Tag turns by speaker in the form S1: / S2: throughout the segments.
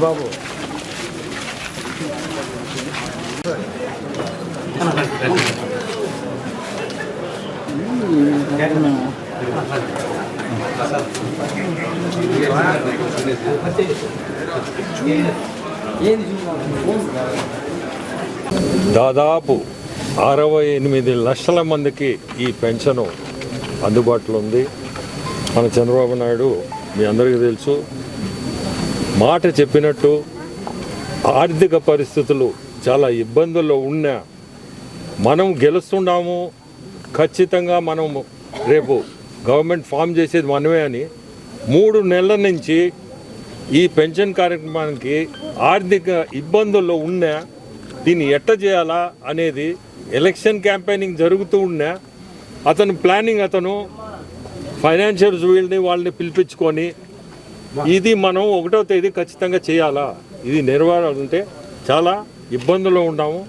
S1: బాబు దాదాపు అరవై ఎనిమిది లక్షల మందికి ఈ పెన్షన్ అందుబాటులో ఉంది. మన చంద్రబాబు నాయుడు మీ అందరికీ తెలుసు మాట చెప్పినట్టు ఆర్థిక పరిస్థితులు చాలా ఇబ్బందుల్లో ఉన్నా మనం గెలుస్తున్నాము ఖచ్చితంగా మనం రేపు గవర్నమెంట్ ఫామ్ చేసేది మనమే అని మూడు నెలల నుంచి ఈ పెన్షన్ కార్యక్రమానికి ఆర్థిక ఇబ్బందుల్లో ఉన్నా దీన్ని ఎట్ట చేయాలా అనేది ఎలక్షన్ క్యాంపెయినింగ్ జరుగుతూ ఉన్నా అతను ప్లానింగ్ అతను ఫైనాన్షియల్స్ వీళ్ళని వాళ్ళని పిలిపించుకొని ఇది మనం ఒకటో తేదీ ఖచ్చితంగా చేయాలా? ఇది నెరవేరాలంటే చాలా ఇబ్బందుల్లో ఉన్నాము.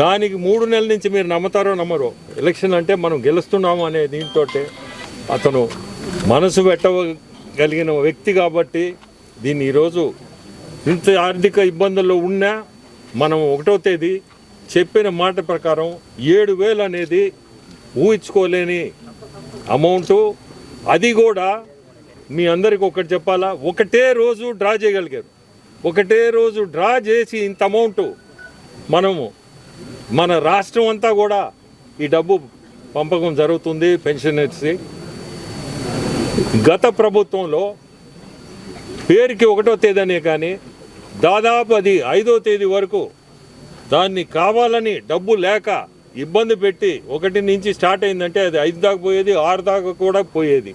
S1: దానికి మూడు నెలల నుంచి మీరు నమ్ముతారో నమ్మరో ఎలక్షన్ అంటే మనం గెలుస్తున్నాము అనే దీంతో అతను మనసు పెట్టగలిగిన వ్యక్తి కాబట్టి దీన్ని ఈరోజు ఇంత ఆర్థిక ఇబ్బందుల్లో ఉన్నా మనం ఒకటో తేదీ చెప్పిన మాట ప్రకారం ఏడు వేలు అనేది ఊహించుకోలేని అమౌంటు అది కూడా మీ అందరికి ఒకటి చెప్పాలా? ఒకటే రోజు డ్రా చేయగలిగారు. ఒకటే రోజు డ్రా చేసి ఇంత అమౌంట్ మనము మన రాష్ట్రం అంతా కూడా ఈ డబ్బు పంపకం జరుగుతుంది పెన్షనర్స్కి గత ప్రభుత్వంలో పేరుకి ఒకటో తేదీనే కానీ దాదాపు అది ఐదో తేదీ వరకు దాన్ని కావాలని డబ్బు లేక ఇబ్బంది పెట్టి ఒకటి నుంచి స్టార్ట్ అయిందంటే అది ఐదు దాకా పోయేది ఆరు దాకా కూడా పోయేది.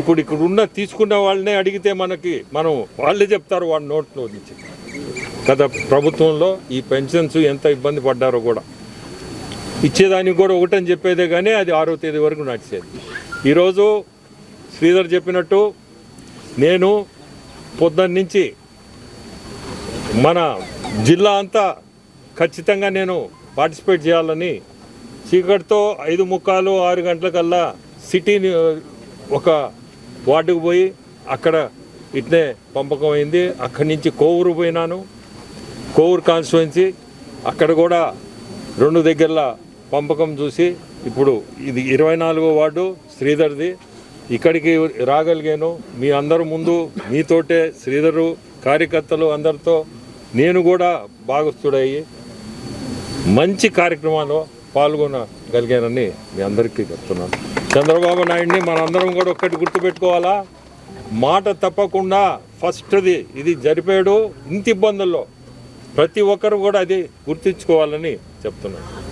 S1: ఇప్పుడు ఇక్కడ ఉన్న తీసుకున్న వాళ్ళనే అడిగితే మనకి మనం వాళ్ళే చెప్తారు వాళ్ళ నోట్లో నుంచి. గత ప్రభుత్వంలో ఈ పెన్షన్స్ ఎంత ఇబ్బంది పడ్డారో కూడా. ఇచ్చేదానికి కూడా ఒకటని చెప్పేదే కానీ అది ఆరో తేదీ వరకు నడిచేది. ఈరోజు శ్రీధర్ చెప్పినట్టు నేను పొద్దున్న నుంచి మన జిల్లా అంతా ఖచ్చితంగా నేను పార్టిసిపేట్ చేయాలని చీకటితో ఐదు ముక్కాలు ఆరు గంటలకల్లా సిటీని ఒక వార్డుకు పోయి అక్కడ ఇట్నే పంపకం అయింది. అక్కడి నుంచి కోవూరు పోయినాను. కోవూరు కాన్స్టిట్యున్సీ అక్కడ కూడా రెండు దగ్గరలా పంపకం చూసి ఇప్పుడు ఇది ఇరవై నాలుగో వార్డు శ్రీధర్ది. ఇక్కడికి రాగలిగాను. మీ అందరు ముందు మీతోటే శ్రీధరు కార్యకర్తలు అందరితో నేను కూడా భాగస్థుడయ్యి మంచి కార్యక్రమాల్లో పాల్గొనగలిగానని మీ అందరికీ చెప్తున్నాను. చంద్రబాబు నాయుడిని మనందరం కూడా ఒక్కటి గుర్తుపెట్టుకోవాలా? మాట తప్పకుండా ఫస్ట్ది ఇది జరిపాడు. ఇంత ఇబ్బందుల్లో ప్రతి ఒక్కరు కూడా అది గుర్తించుకోవాలని చెప్తున్నాను.